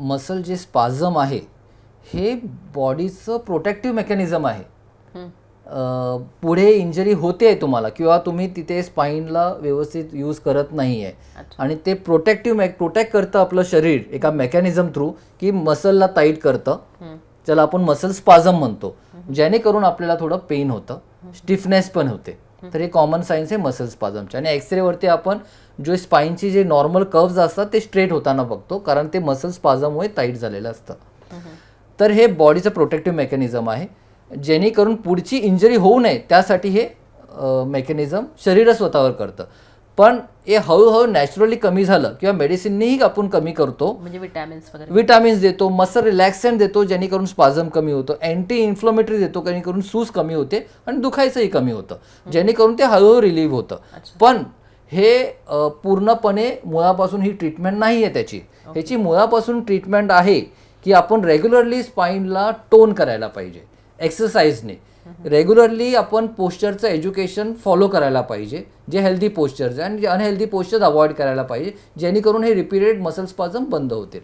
Muscle जे स्पाझम आहे हे बॉडीचं प्रोटेक्टिव्ह मेकॅनिझम आहे. पुढे इंजरी होते तुम्हाला किंवा तुम्ही तिथे स्पाईनला व्यवस्थित यूज करत नाही आहे. आणि ते प्रोटेक्टिव्ह प्रोटेक्ट करतं आपलं शरीर एका मेकॅनिझम थ्रू की मसलला टाईट करतं. ज्याला आपण मसल स्पाझम म्हणतो. जेणेकरून आपल्याला थोडं पेन होतं. स्टिफनेस पण होते. तर हे कॉमन सायन्स आहे मसल स्पाझमचे आणि एक्सरेवरती आपण जो स्पाईनचे जे नॉर्मल कर्व्ज असतात ते स्ट्रेट होताना बघतो कारण ते मसल स्पाझममुळे टाईट झालेलं असतं. तर हे बॉडीचं प्रोटेक्टिव्ह मेकॅनिझम आहे जेणेकरून पुढची इंजरी होऊ नये त्यासाठी हे मेकॅनिझम शरीर स्वतःवर करतं. पण हे हळूहळू नॅचरली कमी झालं किंवा मेडिसिननीही आपण कमी करतो. म्हणजे विटॅमिन्स वगैरे. विटामिन्स देतो मसल रिलॅक्संट देतो जेणेकरून स्पाझम कमी होतं अँटी इन्फ्लोमेटरी देतो जेणेकरून सूज कमी होते आणि दुखायचंही कमी होतं. जेणेकरून ते हळूहळू रिलीव्ह होतं. पण हे पूर्णपणे मुळापासून ही ट्रीटमेंट नाही आहे त्याची ह्याची मुळापासून ट्रीटमेंट आहे की आपण रेग्युलरली स्पाईनला टोन करायला पाहिजे. एक्सरसाइजने रेग्युलरली आपण पोस्चरचं एज्युकेशन फॉलो करायला पाहिजे जे हेल्दी पोस्चर्स आहे आणि जे अनहेल्दी पोस्चर्स अवॉइड करायला पाहिजे जेणेकरून हे रिपीटेड मसल स्पाझम बंद होतील.